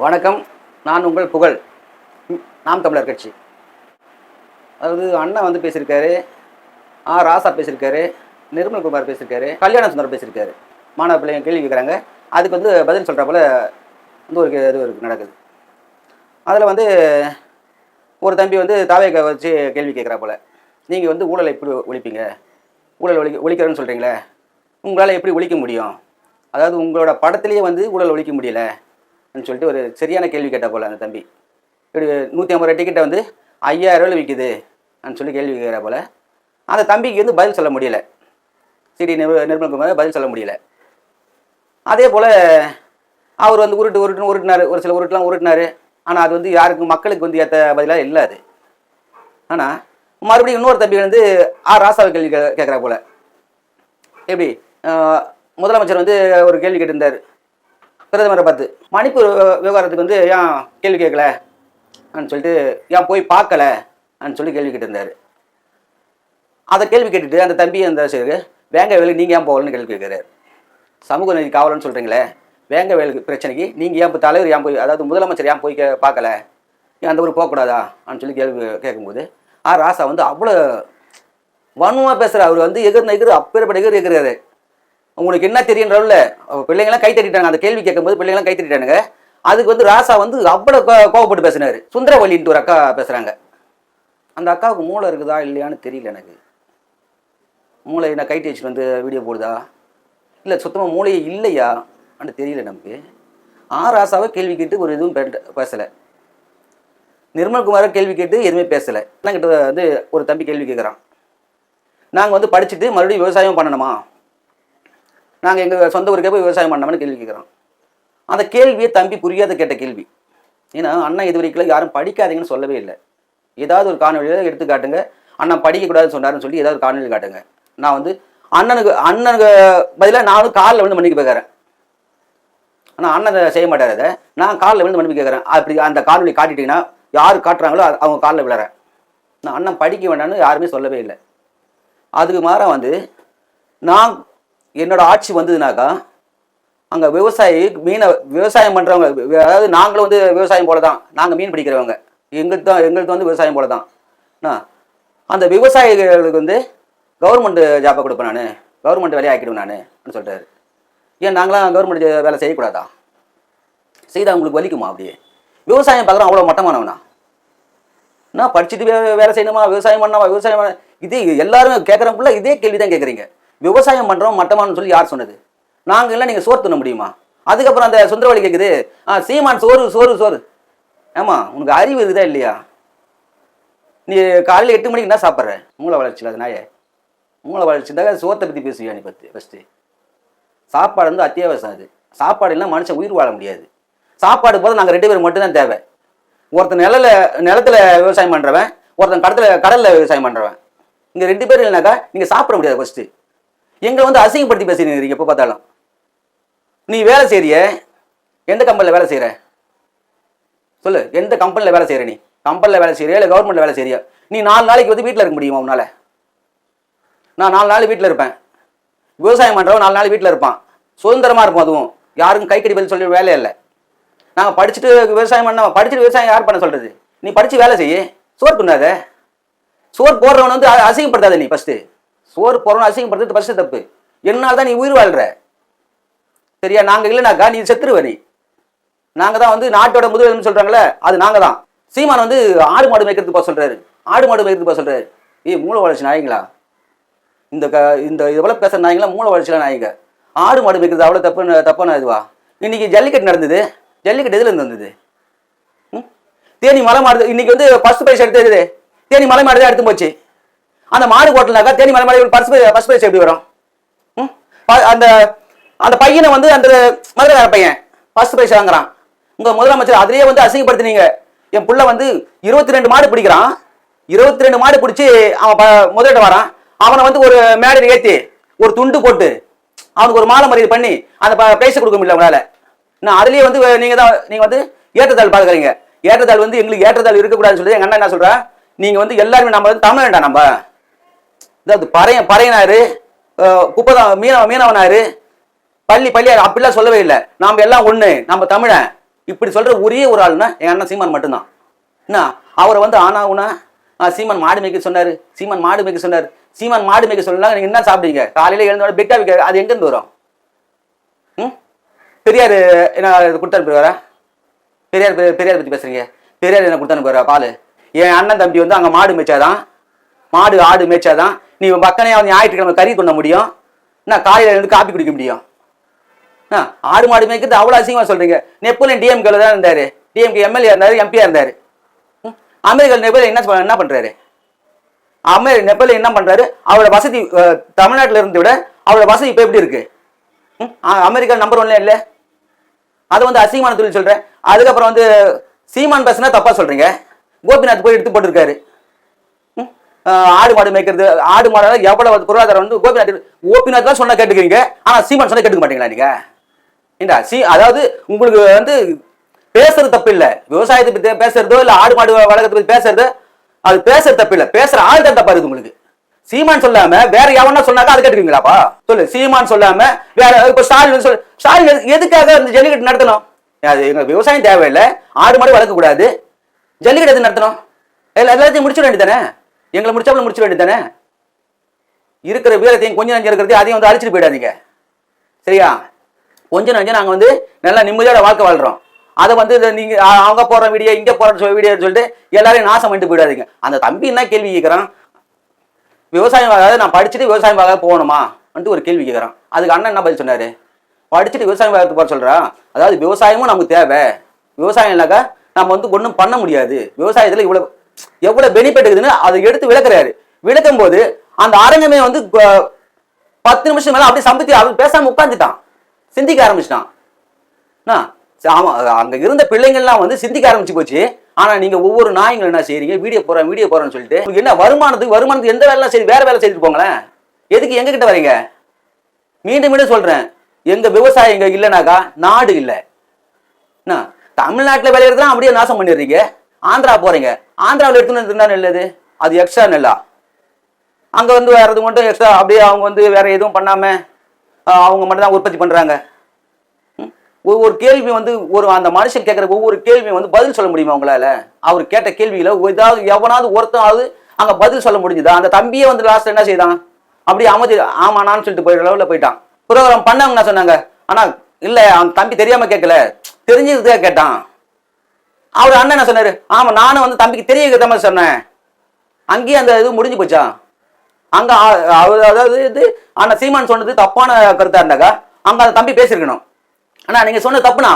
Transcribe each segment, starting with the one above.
வணக்கம். நான் உங்கள் புகழ். நாம் தமிழர் கட்சி. அதாவது அண்ணன் வந்து பேசியிருக்காரு ஆ ராசா பேசியிருக்காரு நிர்மல்குமார் பேசியிருக்காரு கல்யாண சுந்தரம் பேசியிருக்காரு. மாணவ பிள்ளைங்க கேள்வி கேட்குறாங்க. அதுக்கு வந்து பதில் சொல்கிற போல வந்து ஒரு இது நடக்குது. அதில் வந்து ஒரு தம்பி வந்து தாவையை வச்சு கேள்வி கேட்குறா போல். நீங்கள் வந்து ஊழலை எப்படி ஒழிப்பீங்க? ஊழல் ஒழிக்க ஒழிக்கிறேன்னு சொல்கிறீங்களே உங்களால் எப்படி ஒழிக்க முடியும்? அதாவது உங்களோட படத்துலேயே வந்து ஊழல் ஒழிக்க முடியல. சொல்லிட்டு ஒரு சரியான கேள்வி கேட்ட போல அந்த தம்பி. இப்படி நூற்றி ஐம்பது ரூபா டிக்கெட்டை வந்து ஐயாயிரம் விற்கிது அப்படின்னு சொல்லி கேள்வி கேட்குற போல. அந்த தம்பிக்கு வந்து பதில் சொல்ல முடியல. சிடி நிர் நிர்மல்குமார் பதில் சொல்ல முடியல. அதே போல் அவர் வந்து உருட்டு உருட்டுன்னு உருட்டினார். ஒரு சில உருட்டுலாம் உருட்டினார். ஆனால் அது வந்து யாருக்கும் மக்களுக்கு வந்து ஏற்ற பதிலாக இல்லை அது. ஆனால் மறுபடியும் இன்னொரு தம்பி வந்து ஆர் ராசாவை கேள்வி கே கேட்குறா போல. எப்படி? முதலமைச்சர் வந்து ஒரு கேள்வி கேட்டிருந்தார். பிரதமரை பார்த்து மணிப்பூர் விவகாரத்துக்கு வந்து ஏன் கேள்வி கேட்கல? ன்னு சொல்லிட்டு ஏன் போய் பார்க்கல? ன்னு சொல்லி கேள்வி கேட்டிருந்தார். அதை கேள்வி கேட்டுட்டு அந்த தம்பி அந்த சரி வேங்க வேலைக்கு நீங்கள் ஏன் போகலன்னு கேள்வி கேட்குறாரு. சமூக நீதி காவலன்னு சொல்கிறீங்களே வேங்க வேலைக்கு பிரச்சனைக்கு நீங்கள் ஏன் இப்போ தலைவர் ஏன் போய் அதாவது முதலமைச்சர் ஏன் போய் கே பார்க்கல? ஏன் அந்த ஊர் போகக்கூடாதா? அப்படின்னு சொல்லி கேள்வி கேட்கும்போது ஆ ராசா வந்து அவ்வளோ வன்மமாக பேசுகிற அவர் வந்து எகிர்ன எகிர் அப்பேற்பட்ட எகிர் எகிறாரு உங்களுக்கு என்ன தெரியுன்றவுல பிள்ளைங்களாம் கை தட்டிட்டாங்க அந்த கேள்வி கேட்கும்போது பிள்ளைங்களாம் கை தட்டிட்டானுங்க அதுக்கு வந்து ராசா வந்து அவ்வளோ கோ- கோவப்பட்டு பேசினார். சுந்தரவல்லின்ட்டு ஒரு அக்கா பேசுகிறாங்க அந்த அக்காவுக்கு மூளை இருக்குதா இல்லையான்னு தெரியல எனக்கு. மூளை என்ன கை வச்சுட்டு வந்து வீடியோ போடுதா? இல்லை சுத்தமாக மூளையே இல்லையா? அப்படின்னு தெரியல நமக்கு. ஆ ராசாவை கேள்வி கேட்டு ஒரு இதுவும் பேசலை. நிர்மல்குமாரை கேள்வி கேட்டு எதுவுமே பேசலை. கிட்ட வந்து ஒரு தம்பி கேள்வி கேட்குறான் நாங்கள் வந்து படிச்சுட்டு மறுபடியும் விவசாயம் பண்ணணுமா? நாங்கள் எங்கள் சொந்த ஊருக்கே போய் விவசாயம் பண்ணோம்னு கேள்வி கேட்குறோம் அந்த கேள்வியை தம்பி புரியாத கேட்ட கேள்வி. ஏன்னா அண்ணன் இது வரைக்கும் யாரும் படிக்காதீங்கன்னு சொல்லவே இல்லை. ஏதாவது ஒரு காணொலியில் எடுத்து காட்டுங்க. அண்ணன் படிக்கக்கூடாதுன்னு சொன்னார்னு சொல்லி ஏதாவது ஒரு காணொலி காட்டுங்க. நான் வந்து அண்ணனுக்கு அண்ணனுக்கு பதிலாக நானும் காலில் வந்து மன்னிக்க கேட்குறேன் ஆனால் அண்ணன் செய்ய மாட்டார் அதை. நான் காலில் விழுந்து மன்னிப்பு கேட்குறேன் அப்படி அந்த காணொலி காட்டிட்டீங்கன்னா யார் காட்டுறாங்களோ அது- அவங்க காலில் விழறேன் நான் அண்ணன் படிக்க வேண்டாம்னு யாருமே சொல்லவே இல்லை. அதுக்கு மாற வந்து நான் என்னோட ஆட்சி வந்ததுனாக்கா அங்கே விவசாயி மீனை விவசாயம் பண்ணுறவங்க அதாவது நாங்களும் வந்து விவசாயம் போல தான் நாங்கள் மீன் பிடிக்கிறவங்க. எங்களுக்கு தான் எங்களுக்கு வந்து விவசாயம் போல தான் என்ன? அந்த விவசாயிகளுக்கு வந்து கவர்மெண்ட் ஜாப்பை கொடுப்பேன் நான். கவர்மெண்ட் வேலையை ஆக்கிடுவேன் நான் சொல்கிறாரு ஏன் நாங்களாம் கவர்மெண்ட் வேலை செய்யக்கூடாதா? செய்தால் உங்களுக்கு வலிக்குமா அப்படியே விவசாயம் பார்க்குறோம் அவ்வளோ மட்டமானவனா? நான் படிச்சுட்டு வேலை செய்யணுமா? விவசாயம் பண்ணாமா விவசாயம் பண்ண இதே எல்லாரும் கேட்குறவங்கள இதே கேள்வி தான் கேட்குறீங்க. விவசாயம் பண்ணுறோம் மட்டமானு சொல்லி யார் சொன்னது? நாங்கள் இல்லை நீங்கள் சோறு தின்ன முடியுமா? அதுக்கப்புறம் அந்த சுந்தரவழி கேட்குது ஆ சீமான் சோறு சோறு சோறு. ஏமா உனக்கு அறிவு இருக்குதா இல்லையா? நீ காலையில் எட்டு மணிக்கு என்ன சாப்பிட்ற? மூளை வளர்ச்சியில் அது நாயே. மூளை வளர்ச்சிதாக சோத்தை பற்றி பேசுவியா நீ பற்றி ஃபஸ்ட்டு சாப்பாடு வந்து அத்தியாவசியம் அது. சாப்பாடு இல்லைன்னா மனுஷன் உயிர் வாழ முடியாது. சாப்பாடு போது நாங்கள் ரெண்டு பேரும் மட்டும்தான் தேவை. ஒருத்தன் நிலல நிலத்துல விவசாயம் பண்ணுறவன் ஒருத்தன் கடத்துல கடலில் விவசாயம் பண்ணுறவன் இங்கே ரெண்டு பேர் இல்லைனாக்கா நீங்கள் சாப்பிட முடியாது ஃபஸ்ட்டு எங்களை வந்து அசிங்கப்படுத்தி பேசுறீங்க எப்போ பார்த்தாலும். நீ வேலை செய்கிறிய எந்த கம்பெனியில் வேலை செய்கிற சொல்லு எந்த கம்பெனியில் வேலை செய்கிற நீ? கம்பெனியில் வேலை செய்கிறியா இல்லை கவர்மெண்ட்டில் வேலை செய்கிறியா நீ நாலு நாளைக்கு வந்து வீட்டில் இருக்க முடியுமா உன்னால்? நான் நாலு நாள் வீட்டில் இருப்பேன். விவசாயம் பண்ணுறவன் நாலு நாள் வீட்டில் இருப்பான். சுதந்திரமாக இருப்போம் அதுவும். யாருக்கும் கை கடி பதில் சொல்லி வேலை இல்லை. நாங்கள் படிச்சுட்டு விவசாயம் பண்ண படிச்சுட்டு விவசாயம் யார் பண்ண சொல்கிறது நீ படித்து வேலை செய்ய. சோறு பண்ணாத சோறு போடுறவன் வந்து அசிங்கப்படுத்தாத நீ ஃபஸ்ட்டு சோறு போடுறவன் அசிங்கப்படுத்துறது ஃபஸ்ட்டு தப்பு. என்னால் தான் நீ உயிர் வாழ்கிற சரியா? நாங்கள் இல்லைனாக்கா நீ செத்துருவ நீ. நாங்கள் தான் வந்து நாட்டோட முதல்வர்னு சொல்கிறாங்களே அது நாங்கள் தான். சீமான் வந்து ஆடு மாடு மேய்க்கிறதுக்கு போக சொல்கிறாரு ஆடு மாடு மேய்க்கிறதுக்கு போக சொல்கிறாரு ஏய் மூளை வளர்ச்சி நாயங்களா? இந்த க இந்த இவ்வளோ பேசுகிற நாயங்களா மூளை வளர்ச்சியில் நாயங்க. ஆடு மாடு மேய்க்கிறது அவ்வளோ தப்பு தப்பான இதுவா இன்னைக்கு ஜல்லிக்கட்டு நடந்தது. ஜல்லிக்கட்டு எதுல இருந்து வந்தது? ம்? தேனி மலை மாடுது இன்னைக்கு வந்து ஃபர்ஸ்ட் பிரைஸ் எடுத்தது தேனி மலை மாடுதான் எடுத்து போச்சு. அந்த மாடு ஓட்டலாக்கா தேனி மலை மாடு ஃபர்ஸ்ட் ஃபர்ஸ்ட் பிரைஸ் எப்படி வரும்? ம்? ப- அந்த அந்த பையனை வந்து அந்த மதுரைக்கார பையன் ஃபர்ஸ்ட் பிரைஸ் வாங்குறான். உங்க முதலமைச்சர் அதிலேயே வந்து அசிங்கப்படுத்தினீங்க. என் புள்ள வந்து இருபத்தி ரெண்டு மாடு பிடிக்கிறான். இருபத்தி ரெண்டு மாடு பிடிச்சி அவன் ப- வரான். அவனை வந்து ஒரு மேடையில் ஏற்றி ஒரு துண்டு போட்டு அவனுக்கு ஒரு மாலை மரியாதை பண்ணி அந்த பிரைஸ் கொடுக்க முடியல உங்களால நான் அதுலேயே வந்து நீங்க தான் நீங்க வந்து ஏற்றத்தாழ் பார்க்குறீங்க ஏற்றத்தாழ் வந்து எங்களுக்கு ஏற்றத்தாழ் இருக்கக்கூடாதுன்னு சொல்லி எங்க அண்ணன் என்ன சொல்றா நீங்க வந்து எல்லாருமே நம்ம வந்து தமிழன்டா நம்ம. இந்த பறைய பறையனாரு குப்பதா குப்பதான் மீனவ மீனவனாரு பள்ளி பள்ளியார் அப்படிலாம் சொல்லவே இல்லை. நாம் எல்லாம் ஒன்று நம்ம தமிழன் இப்படி சொல்கிற ஒரே ஒரு ஆளுனா என் அண்ணன் சீமான் மட்டும்தான். என்ன? அவரை வந்து ஆனா உனா சீமான் மாடு மேய்க்க சொன்னார். சீமான் மாடு மேய்க்க சொன்னார். சீமான் மாடு மேய்க்க சொன்னாங்க நீங்கள் என்ன சாப்பிடுவீங்க? காலையில் எழுந்தோட பெட்டா விற்க அது எங்கேருந்து வரும்? ம்? பெரியார் என்ன கொடுத்தாரு போயிடுவாரா பெரியார் பெரியார் பற்றி பேசுகிறீங்க பெரியார் என்ன கொடுத்தானு போயிடுவா பால். என் அண்ணன் தம்பி வந்து அங்கே மாடு மேய்ச்சாதான் மாடு ஆடு மேய்ச்சாதான் நீ பக்கனே வந்து ஞாயிற்றுக்கிழமை கறி கொண்ட முடியும்? நான் காலையில் இருந்து காப்பி குடிக்க முடியும்? ஆ, ஆடு மாடு மேய்க்கிறது அவ்வளோ அசிங்கமாக சொல்கிறீங்க நெப்போலியன் டிஎம்கேல தான் இருந்தார். டிஎம்கே எம்எல்ஏ இருந்தார் எம்பியாக இருந்தார். ம், அமெரிக்கா நெப்போலியன் என்ன என்ன பண்ணுறாரு அமெரி நெப்போலியன் என்ன பண்ணுறாரு அவரோட வசதி தமிழ்நாட்டில் இருந்து விட அவரோட வசதி இப்போ எப்படி இருக்குது ம், அமெரிக்கா நம்பர் ஒன்ல இல்லை. அதை வந்து அசிங்கமான தொழில் சொல்கிறேன் அதுக்கப்புறம் வந்து சீமான் பேசுனா தப்பாக சொல்கிறீங்க கோபிநாத் போய் எடுத்து போட்டிருக்காரு. ஆடு மாடு மேய்க்கிறது ஆடு மாடு எவ்வளவு பொருளாதாரம் வந்து கோபிநாத் கோபிநாத் தான் சொன்னா கேட்டுக்கிறீங்க. ஆனா சீமான் சொன்னா கேட்டுக்க மாட்டீங்களா நீங்க? ஏண்டா சி அதாவது உங்களுக்கு வந்து பேசுறது தப்பு இல்லை விவசாயத்தை பத்தி பேசுறதோ இல்ல ஆடு மாடு வளர்க்கறத பத்தி பேசுறது அது பேசுறது தப்பு இல்லை பேசுற ஆள் தான் தப்பா இருக்கு உங்களுக்கு. சீமான் சொல்லாம வேற எவனா சொன்னாக்கா அது கேட்டுக்கீங்களாப்பா சொல்லு சீமான் சொல்லாம வேற இப்ப ஸ்டாலின் வந்து சொல்லு ஸ்டாலின் எதுக்காக இந்த ஜல்லிக்கட்டு நடத்தணும்? அது எங்க விவசாயம் தேவையில்லை. ஆடு மாடு வளர்க்க கூடாது ஜல்லிக்கட்டு எது நடத்தணும்? எல்லாத்தையும் முடிச்சிட வேண்டியதானே எங்களை முடிச்சாப்புல முடிச்சிட வேண்டியதானே இருக்கிற வீரத்தையும் கொஞ்சம் நஞ்சம் இருக்கிறதையும் அதையும் வந்து அழிச்சிட்டு போயிடாதீங்க. சரியா? கொஞ்சம் நஞ்சம் நாங்கள் வந்து நல்லா நிம்மதியோட வாழ்க்கை வாழ்றோம். அதை வந்து இதை நீங்க அவங்க போற வீடியோ இங்க போற சொ- வீடியோன்னு சொல்லிட்டு எல்லாரையும் நாசம் பண்ணிட்டு போயிடாதீங்க. அந்த தம்பி என்ன கேள்வி கேட்குறான் விவசாயம் அதாவது நான் படிச்சுட்டு விவசாயம் பார்க்க போகணுமா? வந்துட்டு ஒரு கேள்வி கேட்குறான் அதுக்கு அண்ணன் என்ன பதில் சொன்னாரு? படிச்சுட்டு விவசாயம் பார்க்கறதுக்கு போக சொல்றான் அதாவது விவசாயமும் நமக்கு தேவை. விவசாயம் இல்லாக்கா நம்ம வந்து ஒன்றும் பண்ண முடியாது. விவசாயத்தில் இவ்வளோ எவ்வளவு பெனிஃபிட் இருக்குதுன்னு அதை எடுத்து விளக்குறாரு. விளக்கும் போது அந்த அரங்கமே வந்து பத்து நிமிஷம் மேல அப்படியே சம்பத்தி அவன் பேசாம உட்காந்துட்டான் சிந்திக்க ஆரம்பிச்சிட்டான். சரி, ஆமா அங்க இருந்த பிள்ளைங்கள்லாம் வந்து சிந்திக்க ஆரம்பிச்சு போச்சு. ஆனா நீங்க ஒவ்வொரு நாய்ங்களும் என்ன செய்றீங்க? வீடியோ போறேன் வீடியோ போறேன்னு சொல்லிட்டு. என்ன வருமானத்துக்கு வருமானத்துக்கு எந்த வேலை செய்து வேற வேலை செய்துட்டு போங்களேன்? எதுக்கு எங்க கிட்ட வரீங்க? மீண்டும் மீண்டும் சொல்றேன். எங்க விவசாயம் இங்க இல்லைனாக்கா நாடு இல்லை. என்ன? தமிழ்நாட்டில் விளையிறதுலாம் அப்படியே நாசம் பண்ணிடுறீங்க. ஆந்திரா போறீங்க. ஆந்திராவில் எடுத்துன்னு இருந்தா நல்லது அது எக்ஸ்ட்ரா நெல்லா? அங்கே வந்து வேறு எது மட்டும் எக்ஸ்ட்ரா அப்படியே அவங்க வந்து வேற எதுவும் பண்ணாம அவங்க மட்டும் தான் உற்பத்தி பண்றாங்க. ம்? ஒவ்வொரு கேள்வி வந்து ஒரு அந்த மனுஷன் கேட்குற ஒவ்வொரு கேள்வியும் வந்து பதில் சொல்ல முடியுமா உங்களால? அவர் கேட்ட கேள்வியில ஏதாவது எவனாவது ஒருத்தாவது அங்கே பதில் சொல்ல முடிஞ்சுதா? அந்த தம்பியே வந்து லாஸ்ட் என்ன செய்தான்? அப்படியே அமைதி ஆமாண்ணான்னு சொல்லிட்டு போயிடுற லெவலில் போயிட்டான். ப்ரோக்ராம் பண்ணவங்க என்ன சொன்னாங்க. ஆனால் இல்லை அந்த தம்பி தெரியாம கேட்கல தெரிஞ்சதுக்காக கேட்டான். அவர் அண்ணன் என்ன சொன்னாரு? ஆமா நானும் வந்து தம்பிக்கு தெரிய வைக்கிற மாதிரி சொன்னேன். அங்கேயே அந்த இது முடிஞ்சு போச்சா? அங்க அவர் அதாவது இது அண்ணன் சீமான் சொன்னது தப்பான கருத்தா இருந்தாக்கா அங்க அந்த தம்பி பேசியிருக்கணும். அண்ணா நீங்க சொன்னது தப்புண்ணா?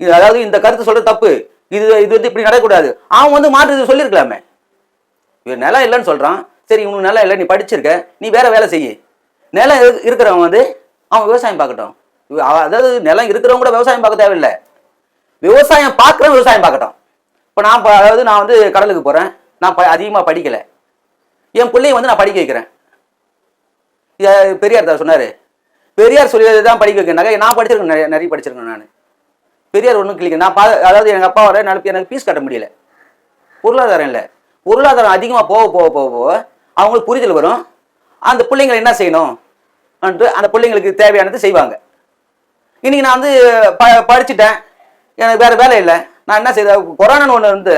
இது அதாவது இந்த கருத்து சொல்றது தப்பு. இது இது வந்து இப்படி நடக்கக்கூடாது. அவன் வந்து மாற்று இது சொல்லியிருக்கலாமே. இவன் நிலம் இல்லைன்னு சொல்கிறான் சரி இவனுக்கு நிலம் இல்லை நீ படிச்சிருக்க. நீ வேற வேலை செய்ய. நிலம் இருக்கிறவன் வந்து அவன் விவசாயம் பார்க்கட்டும். அதாவது நிலம் இருக்கிறவங்க கூட விவசாயம் பார்க்க தேவையில்லை. விவசாயம் பார்க்குற விவசாயம் பார்க்கட்டும். இப்போ நான் அதாவது நான் வந்து கடலுக்கு போகிறேன் நான் ப அதிகமாக படிக்கலை. என் பிள்ளைய வந்து நான் படிக்க வைக்கிறேன். பெரியார் தான் சொன்னார். பெரியார் சொல்லி தான் படிக்க வைக்கிறனாக்க நான் படிச்சிருக்கேன் நிறைய நிறைய படிச்சிருக்கேன் நான். பெரியார் ஒன்றும் கிளிக்க நான் பா அதாவது எங்கள் அப்பா வர எனக்கு எனக்கு ஃபீஸ் கட்ட முடியல. பொருளாதாரம் இல்லை. பொருளாதாரம் அதிகமாக போக போக போக போக அவங்களுக்கு புரிதல் வரும். அந்த பிள்ளைங்களை என்ன செய்யணும்? அந்த பிள்ளைங்களுக்கு தேவையானது செய்வாங்க. இன்றைக்கி நான் வந்து ப படிச்சுட்டேன். எனக்கு வேறு வேலை இல்லை. நான் என்ன செய்த கொரோனான்னு ஒன்று வந்து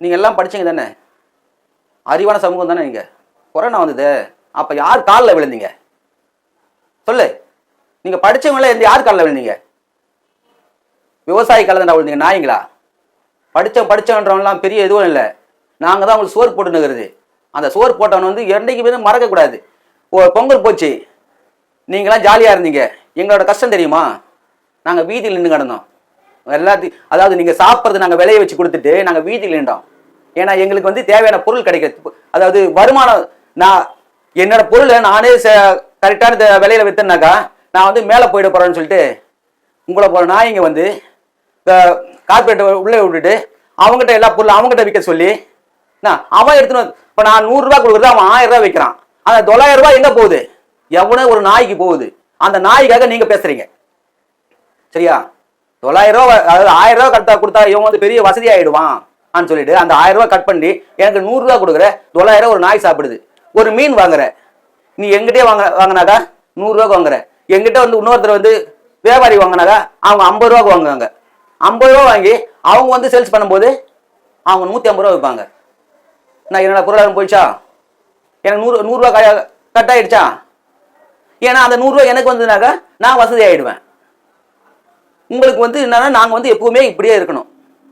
நீங்கள் எல்லாம் படித்தீங்க தானே? அறிவான சமூகம் தானே நீங்கள் கொரோனா வந்தது. அப்போ யார் காலில் விழுந்தீங்க? சொல்லு. நீங்கள் படிச்சவங்கள எந்த யார் காலில் விழுந்தீங்க? விவசாயி காலில் விழுந்தீங்க. நாய்ங்களா? படித்த படித்தவன்றவங்களாம் பெரிய எதுவும் இல்லை. நாங்கள் தான் உங்களுக்கு சோறு போட்டுன்னு அந்த சோறு போட்டவன் வந்து என்றைக்குமே மறக்கக்கூடாது ஒரு பொங்கல் போச்சு. நீங்களாம் ஜாலியாக இருந்தீங்க. எங்களோட கஷ்டம் தெரியுமா? நாங்கள் வீதியில் நின்று கிடந்தோம். எல்லாத்தையும் அதாவது நீங்கள் சாப்பிட்றது நாங்கள் விலையை வச்சு கொடுத்துட்டு நாங்கள் வீதியில் நின்றோம். ஏன்னா எங்களுக்கு வந்து தேவையான பொருள் கிடைக்கிறது. அதாவது வருமானம் நான் என்னோட பொருளை நானே கரெக்டான விலையில விற்றேன்னாக்கா நான் வந்து மேலே போயிட போகிறேன்னு சொல்லிட்டு உங்களை போகிற நாய்ங்க வந்து கார்பரேட்டை உள்ளே விட்டுட்டு அவங்ககிட்ட எல்லா பொருளும் அவங்ககிட்ட விற்க சொல்லி நான் அவன் எடுத்துன்னு வந்து இப்போ நான் நூறுரூவா கொடுக்குறது அவன் ஆயிரம் ரூபாய் விற்கிறான். அந்த தொள்ளாயிரம் ரூபாய் எங்கே போகுது? எவனோ ஒரு நாய்க்கு போகுது. அந்த நாய்க்காக நீங்கள் பேசுறீங்க. சரியா? தொள்ளாயிரம் ரூபா அதாவது ஆயிரம் ரூபா கட்டா கொடுத்தா இவன் வந்து பெரிய வசதி ஆயிடுவான் சொல்லிட்டு அந்த ஆயிரம் ரூபா கட் பண்ணி எனக்கு நூறு ரூபா கொடுக்குற தொள்ளாயிரம் ஒரு நாய் சாப்பிடுது. ஒரு மீன் வாங்குற. நீ எங்கிட்டே வாங்க வாங்கினாக்கா நூறுரூவாக்கு வாங்குற. எங்கிட்ட வந்து இன்னொருத்தர் வந்து வியாபாரி வாங்கினாக்கா அவங்க ஐம்பது ரூபாக்கு வாங்குவாங்க. ஐம்பது ரூபா வாங்கி அவங்க வந்து சேல்ஸ் பண்ணும்போது அவங்க நூற்றி ஐம்பது ரூபா விற்பாங்க நான் என்னோட பொருளாதாரம் போயிடுச்சா? எனக்கு நூறு நூறுரூவா கட் ஆயிடுச்சா? ஏன்னா அந்த நூறுரூவா எனக்கு வந்ததுனாக்கா நான் வசதி ஆகிடுவேன் உங்களுக்கு வந்து என்னன்னா நாங்கள் வந்து எப்பவுமே இப்படியே இருக்கணும்.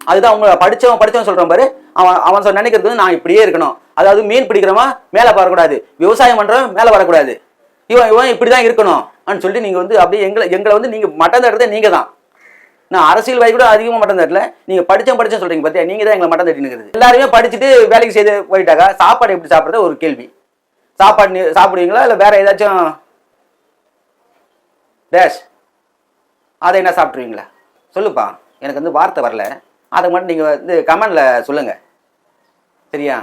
அதுதான் அவங்க படிச்சவன் படிச்சவன் சொல்றான் பாரு. அவன் அவன் சொ- நினைக்கிறது வந்து நான் இப்படியே இருக்கணும். அதாவது மீன் பிடிக்கிறவன் மேலே வரக்கூடாது விவசாயம் பண்றவன் மேலே வரக்கூடாது. இவன் இவன் இப்படிதான் இருக்கணும். அப்படின்னு சொல்லிட்டு நீங்க வந்து அப்படியே எங்களை எங்களை வந்து நீங்க மட்டம் தட்டுறதே நீங்க தான் நான் அரசியல்வாதி கூட அதிகமாக மட்டம் தட்டல. நீங்க படிச்சேன் படிச்சேன் சொல்றீங்க பார்த்தியா நீங்க தான் எங்களை மட்டம் தட்டினுங்கிறது எல்லாருமே படிச்சுட்டு வேலைக்கு செய்து போயிட்டாக்கா சாப்பாடு எப்படி சாப்பிட்றது? ஒரு கேள்வி. சாப்பாடு நீ சாப்பிடுவீங்களா? இல்லை வேற ஏதாச்சும்? டேஷ். அதை என்ன சாப்பிட்ருவீங்களா சொல்லுப்பா எனக்கு வந்து வார்த்தை வரல. அதை மட்டும் நீங்கள் வந்து கமெண்டில் சொல்லுங்கள் சரியா?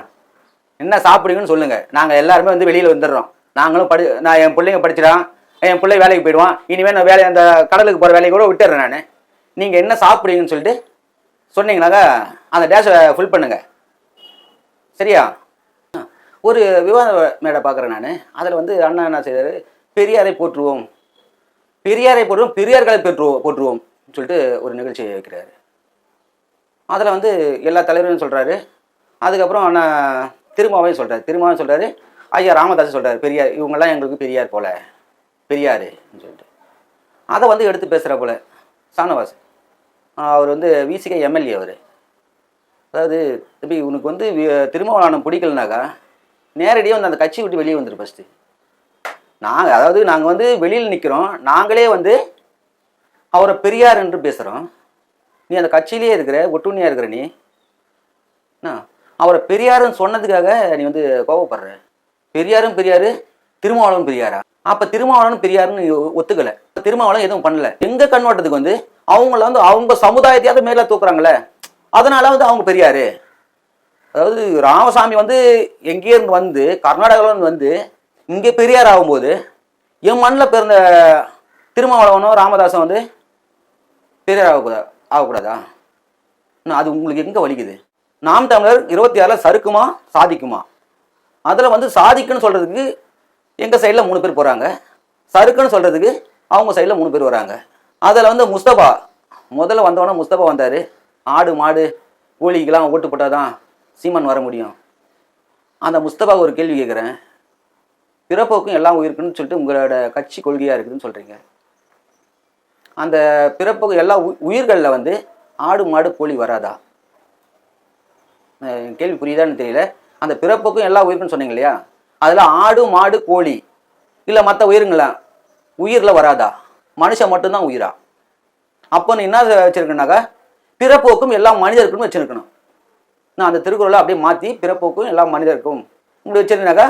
என்ன சாப்பிடுவீங்கன்னு சொல்லுங்கள் நாங்கள் எல்லாருமே வந்து வெளியில் வந்துடுறோம். நாங்களும் படி நான் என் பிள்ளைங்க படிச்சிடான் என் பிள்ளை வேலைக்கு போயிடுவான். இனிமேல் நான் வேலை அந்த கடலுக்கு போகிற வேலையை கூட விட்டுறேன் நான். நீங்கள் என்ன சாப்பிடுவீங்கன்னு சொல்லிட்டு சொன்னீங்கனாக்கா அந்த டேஷை ஃபுல் பண்ணுங்கள் சரியா? ஒரு விவாத மேடை பார்க்குறேன் நான். அதில் வந்து அண்ணா என்ன செய்தார் பெரியாரை போற்றுவோம். பெரியாரை போடுவோம் பெரியார்களை பெற்றுவோம் போற்றுவோம் சொல்லிட்டு ஒரு நிகழ்ச்சி வைக்கிறாரு. அதில் வந்து எல்லா தலைவரும் சொல்கிறாரு அதுக்கப்புறம் ஆனால் திருமாவையும் சொல்கிறாரு திருமாவையும் சொல்கிறாரு ஐயா ராமதாஸ் சொல்கிறார் பெரியார் இவங்கெல்லாம் எங்களுக்கு பெரியார் போல. பெரியார் சொல்லிட்டு. அதை வந்து எடுத்து பேசுகிற போல சானவாஸ் அவர் வந்து விசிகே எம்எல்ஏ அவர். அதாவது தம்பி உனக்கு வந்து வி- திருமாவளவனம் பிடிக்கலனாக்கா நேரடியாக வந்து அந்த கட்சி விட்டு வெளியே வந்துரு ஃபஸ்ட்டு நாங்கள் அதாவது நாங்கள் வந்து வெளியில் நிற்கிறோம் நாங்களே வந்து அவரை பெரியார் என்று பேசுகிறோம் நீ அந்த கட்சியிலே இருக்கிற ஒட்டுண்ணியாக இருக்கிற நீ என்ன? அவரை பெரியாருன்னு சொன்னதுக்காக நீ வந்து கோவப்படுற? பெரியாரும் பெரியார் திருமாவளவன் பெரியாரா? அப்போ திருமாவளவன் பெரியாருன்னு ஒத்துக்கலை. திருமாவளம் திருமாவளவன் எதுவும் பண்ணல. எங்கள் கண்ணோட்டத்துக்கு வந்து அவங்கள வந்து அவங்க சமுதாயத்தையாவது மேலே தூக்குறாங்களே அதனால வந்து அவங்க பெரியாரு. அதாவது ராமசாமி வந்து எங்கேயிருந்து வந்து கர்நாடகாவிலேருந்து வந்து இங்கே பெரியார் ஆகும்போது என் மண்ணில் பிறந்த திருமாவளவனோ ராமதாசன் வந்து பெரியார் ஆகக்கூடாது ஆகக்கூடாதா? இன்னும் அது உங்களுக்கு எங்கே வலிக்குது? நாம் தமிழர் இருபத்தி ஆறில் சறுக்குமா சாதிக்குமா? அதில் வந்து சாதிக்குன்னு சொல்கிறதுக்கு எங்கள் சைடில் மூணு பேர் போகிறாங்க சறுக்குன்னு சொல்கிறதுக்கு அவங்க சைடில் மூணு பேர் வராங்க. அதில் வந்து முஸ்தபா முதல்ல வந்தவொடனே முஸ்தபா வந்தார். ஆடு மாடு கோழிக்கெல்லாம் ஓட்டு போட்டால் தான் சீமன் வர முடியும். அந்த முஸ்தபா ஒரு கேள்வி கேட்குறேன் பிறப்போக்கும் எல்லாம் உயிருக்குன்னு சொல்லிட்டு உங்களோட கட்சி கொள்கையாக இருக்குதுன்னு சொல்கிறீங்க அந்த பிறப்புக்கு எல்லா உ- உயிர்களில் வந்து ஆடு மாடு கோழி வராதா? கேள்வி புரியுதான்னு தெரியல. அந்த பிறப்புக்கும் எல்லா உயிருக்குன்னு சொன்னீங்க இல்லையா? அதில் ஆடு மாடு கோழி இல்லை மற்ற உயிருங்களா? உயிரில் வராதா? மனுஷன் மட்டும்தான் உயிரா? அப்போ நீ என்ன வச்சுருக்கனாக்கா பிறப்போக்கும் எல்லா மனிதருக்கும் வச்சுருக்கணும். நான் அந்த திருக்குறளை அப்படியே மாற்றி பிறப்போக்கும் எல்லா மனிதருக்கும். இப்படி வச்சுருந்தாக்கா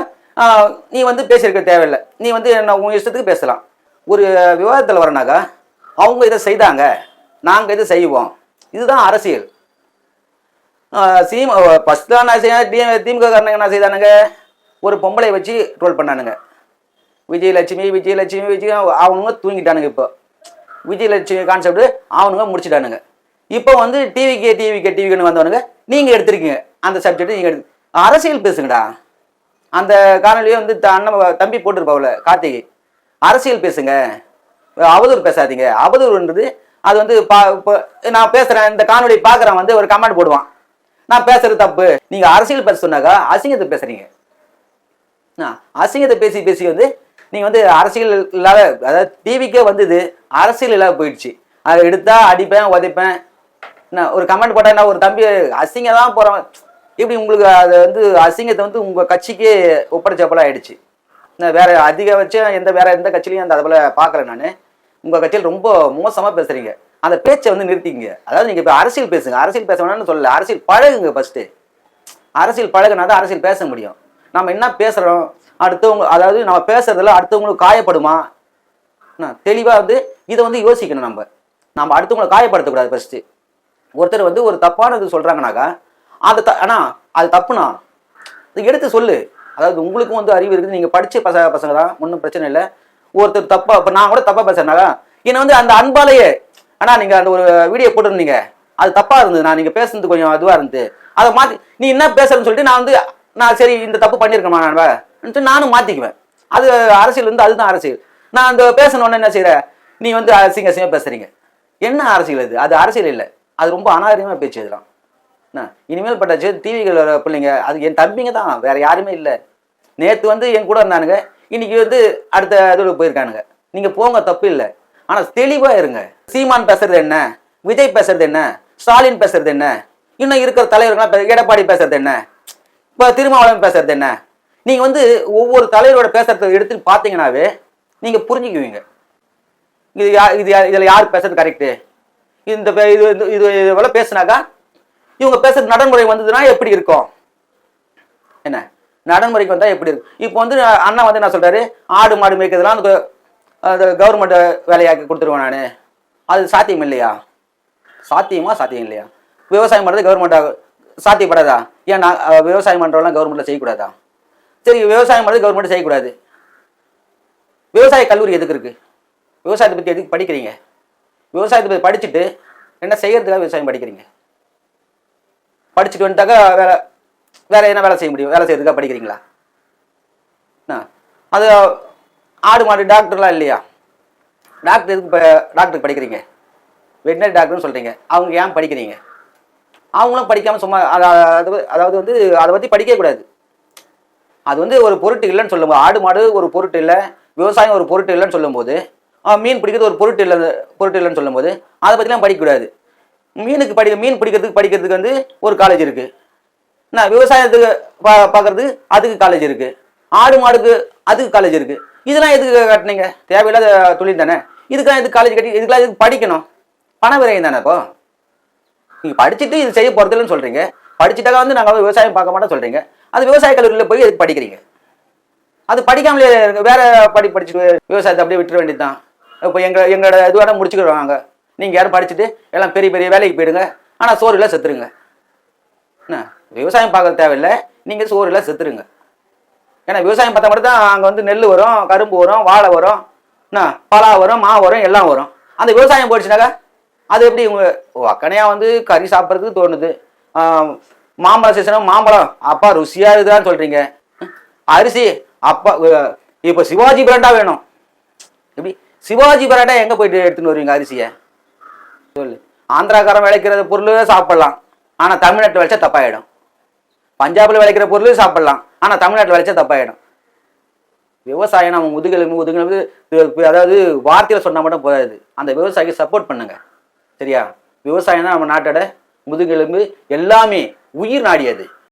நீ வந்து பேசியிருக்க தேவையில்லை. நீ வந்து என்ன உன் இஷ்டத்துக்கு பேசலாம். ஒரு விவாதத்தில் வரனாக்கா அவங்க இதை செய்தாங்க. நாங்கள் இதை செய்வோம். இதுதான் அரசியல். ஆஹ், சீம ஃபஸ்ட்லாம் என்ன செய்ய டி திமுக காரணங்க என்ன செய்தானுங்க? ஒரு பொம்பளை வச்சு ட்ரோல் பண்ணானுங்க. விஜயலட்சுமி விஜயலட்சுமி விஜய் அவனுங்க தூங்கிட்டானுங்க இப்போ. விஜயலட்சுமி கான்செப்ட் அவனுங்க முடிச்சிட்டானுங்க. இப்போ வந்து டிவிக்கு டிவிக்கு டிவிக்குன்னு வந்தவனுங்க நீங்கள் எடுத்திருக்கீங்க. அந்த சப்ஜெக்ட் நீங்கள் எடுத்து அரசியல் பேசுங்கடா. அந்த காணொலியை வந்து த- அண்ணன் தம்பி போட்டிருப்பாவுல கார்த்திகை. அரசியல் பேசுங்க. அவதூறு பேசாதீங்க. அவதூறுன்றது அது வந்து பா இப்போ நான் பேசுகிறேன் இந்த காணொலி பார்க்குறேன் வந்து ஒரு கமெண்ட் போடுவான். நான் பேசுகிறது தப்பு. நீங்கள் அரசியல் பேச சொன்னாக்கா அசிங்கத்தை பேசுகிறீங்க அசிங்கத்தை பேசி பேசி வந்து நீங்கள் வந்து அரசியல் இல்லாத அதாவது டிவிக்கே வந்தது அரசியல் இல்லாத போயிடுச்சு. அதை எடுத்தால் அடிப்பேன் உதைப்பேன். என்ன ஒரு கமெண்ட் போட்டால் என்ன ஒரு தம்பி அசிங்க தான் போகிறவன் இப்படி உங்களுக்கு அதை வந்து அசிங்கத்தை வந்து உங்கள் கட்சிக்கே ஒப்படைச்ச ஆயிடுச்சு நான் வேற அதிகபட்சம் எந்த வேற எந்த கட்சியிலையும் அந்த போல பார்க்குறேன் நான். உங்கள் கட்சியில் ரொம்ப மோசமாக பேசுகிறீங்க அந்த பேச்சை வந்து நிறுத்திங்க அதாவது நீங்கள் இப்போ அரசியல் பேசுங்க. அரசியல் பேச வேணாம்னு சொல்லல. அரசியல் பழகுங்க ஃபஸ்ட்டு அரசியல் பழகுனா தான் அரசியல் பேச முடியும். நம்ம என்ன பேசுகிறோம் அடுத்தவங்க அதாவது நம்ம பேசுறதுல அடுத்தவங்களுக்கு காயப்படுமா? தெளிவாக வந்து இதை வந்து யோசிக்கணும் நம்ம. நம்ம அடுத்தவங்களை காயப்படுத்தக்கூடாது ஃபர்ஸ்ட்டு ஒருத்தர் வந்து ஒரு தப்பானது சொல்கிறாங்கனாக்கா அது த அண்ணா அது தப்புண்ணா. அது எடுத்து சொல்லு. அதாவது உங்களுக்கும் வந்து அறிவு இருக்குது. நீங்கள் படித்த பச பசங்க தான். ஒன்றும் பிரச்சனை இல்லை. ஒருத்தர் தப்பா இப்போ நான் கூட தப்பாக பேசுறேனாக்கா என்னை வந்து அந்த அன்பாலேயே அண்ணா நீங்கள் அந்த ஒரு வீடியோ போட்டிருந்தீங்க. அது தப்பாக இருந்தது நான் நீங்கள் பேசுனது கொஞ்சம் இதுவாக இருந்தது. அதை மாற்றி நீ என்ன பேசுறேன்னு சொல்லிட்டு நான் வந்து நான் சரி இந்த தப்பு பண்ணியிருக்கேன் நான் நானும் மாற்றிக்குவேன் அது அரசியல் வந்து அதுதான் அரசியல். நான் அந்த பேசணுன்னு என்ன செய்கிறேன் நீ வந்து அசிங்க அசிங்க பேசுறீங்க. என்ன அரசியல் இது அது அரசியல் இல்லை. அது ரொம்ப அநாகரிகமாக பேச்சு இதெல்லாம். இனிமேல் பட்ட டிவிகள் வர பிள்ளைங்க அது என் தம்பிங்க தான் வேற யாருமே இல்லை. நேற்று வந்து என் கூட இருந்தானுங்க இன்னைக்கு வந்து அடுத்த இதோட போயிருக்கானுங்க. நீங்கள் போங்க தப்பு இல்லை. ஆனால் தெளிவாக இருங்க. சீமான் பேசுறது என்ன? விஜய் பேசுறது என்ன? ஸ்டாலின் பேசுறது என்ன? இன்னும் இருக்கிற தலைவர்கள்லாம் எடப்பாடி பேசுறது என்ன? இப்போ திருமாவளவன் பேசுறது என்ன? நீங்கள் வந்து ஒவ்வொரு தலைவரோட பேசுறத எடுத்து பார்த்தீங்கன்னாவே நீங்கள் புரிஞ்சுக்குவீங்க. இது யா இது யா- யார் பேசுறது கரெக்டு இந்த இது இது- இதுவெல்லாம் பேசுனாக்கா இவங்க பேசுறது நடைமுறை வந்ததுன்னா எப்படி இருக்கும்? என்ன? நடைமுறைக்கு வந்தா எப்படி இருக்கும்? இப்போ வந்து அண்ணா வந்து என்ன சொல்றாரு? ஆடு மாடு மேய்க்கிறதுலாம் அந்த அந்த கவர்மெண்ட் வேலையாக்கி கொடுத்துருவேன் நான். அது சாத்தியம் இல்லையா? சாத்தியமா சாத்தியம் இல்லையா? விவசாயம் பண்ணுறது கவர்மெண்ட் சாத்தியப்படாதா? ஏன் நான் விவசாயம் பண்ணுறவங்களாம் கவர்மெண்ட்டில் செய்யக்கூடாதா? சரி விவசாயம் பண்ணுறது கவர்மெண்ட் செய்யக்கூடாது. விவசாய கல்லூரி எதுக்கு இருக்கு? விவசாயத்தை பற்றி எதுக்கு படிக்கிறீங்க? விவசாயத்தை பற்றி படிச்சுட்டு என்ன செய்யறதுக்காக விவசாயம் படிக்கிறீங்க? படிச்சுட்டு வந்துட்டாக்கா வேலை வேறு என்ன வேலை செய்ய முடியும். வேலை செய்யறதுக்காக படிக்கிறீங்களா? என்ன? அது ஆடு மாடு டாக்டர்லாம் இல்லையா? டாக்டர் எதுக்கு இப்போ டாக்டருக்கு படிக்கிறீங்க? வெட்டினரி டாக்டர்னு சொல்கிறீங்க அவங்க ஏன் படிக்கிறீங்க? அவங்களும் படிக்காமல் சும்மா அதாவது அதாவது வந்து அதை பற்றி படிக்கவே கூடாது. அது வந்து ஒரு பொருட்டு இல்லைன்னு சொல்லும்போது ஆடு மாடு ஒரு பொருட்டு இல்லை விவசாயம் ஒரு பொருட்டு இல்லைன்னு சொல்லும்போது மீன் பிடிக்கிறது ஒரு பொருட்டு இல்லை பொருட்டு இல்லைன்னு சொல்லும்போது அதை பற்றிலாம் படிக்கக்கூடாது மீனுக்கு படி மீன் பிடிக்கிறதுக்கு படிக்கிறதுக்கு வந்து ஒரு காலேஜ் இருக்குது என்ன விவசாயத்துக்கு பா பார்க்கறது அதுக்கு காலேஜ் இருக்குது ஆடு மாடுக்கு அதுக்கு காலேஜ் இருக்குது இதெல்லாம் எதுக்கு கட்டினீங்க? தேவையில்லாத தொழில் தானே? இதுக்கெல்லாம் எதுக்கு காலேஜ் கட்டி இதுக்கெல்லாம் எதுக்கு படிக்கணும்? பண விரயம் தானே இப்போ நீங்கள் படிச்சுட்டு இது செய்ய போகிறதில்லன்னு சொல்கிறீங்க படிச்சுட்டாக வந்து நாங்கள் வந்து விவசாயம் பார்க்க மாட்டோம் சொல்கிறீங்க அது விவசாய கல்லூரியில் போய் எதுக்கு படிக்கிறீங்க? அது படிக்காமலே வேறு படி படிச்சுட்டு விவசாயத்தை அப்படியே விட்டுற வேண்டியது தான் இப்போ எங்கள் எங்களோட இதுவாக முடிச்சுக்கிடுவாங்க. நீங்கள் யாரும் படிச்சுட்டு எல்லாம் பெரிய பெரிய வேலைக்கு போயிடுங்க. ஆனால் சோறுல செத்துருங்க. என்ன? விவசாயம் பார்க்க தேவையில்லை. நீங்கள் சோறுல செத்துருங்க. ஏன்னா விவசாயம் பார்த்தா மட்டும் தான் அங்கே வந்து நெல் வரும் கரும்பு வரும் வாழை வரும். என்ன? பலா வரும் மா வரும் எல்லாம் வரும். அந்த விவசாயம் போயிடுச்சுனாக்கா அது எப்படி உங்க ஓ வந்து கறி சாப்பிட்றதுக்கு தோணுது. மாம்பழம் சீசனம் மாம்பழம். அப்பா ருசியாக இருக்குதான்னு சொல்கிறீங்க அரிசி அப்பா இப்போ சிவாஜி பிராண்டா வேணும். எப்படி? சிவாஜி பிராண்டா எங்கே போயிட்டு எடுத்துன்னு வருவீங்க அரிசியை? சொல்லு. ஆந்திராக்காரன் விளைக்கிற பொருள் சாப்பிடலாம். ஆனால் தமிழ்நாட்டில் விளைச்சா தப்பாயிடும். பஞ்சாபில் விளைக்கிற பொருள் சாப்பிடலாம். ஆனால் தமிழ்நாட்டில் விளைச்சா தப்பாயிடும். விவசாயம் நம்ம முதுகெலும்பு முதுகெலும்பு அதாவது வார்த்தையில் சொன்னால் மட்டும் போதாது. அந்த விவசாயிக்கு சப்போர்ட் பண்ணுங்க. சரியா? விவசாயம் தான் நம்ம நாட்டோட முதுகெலும்பு எல்லாமே உயிர் நாடியது.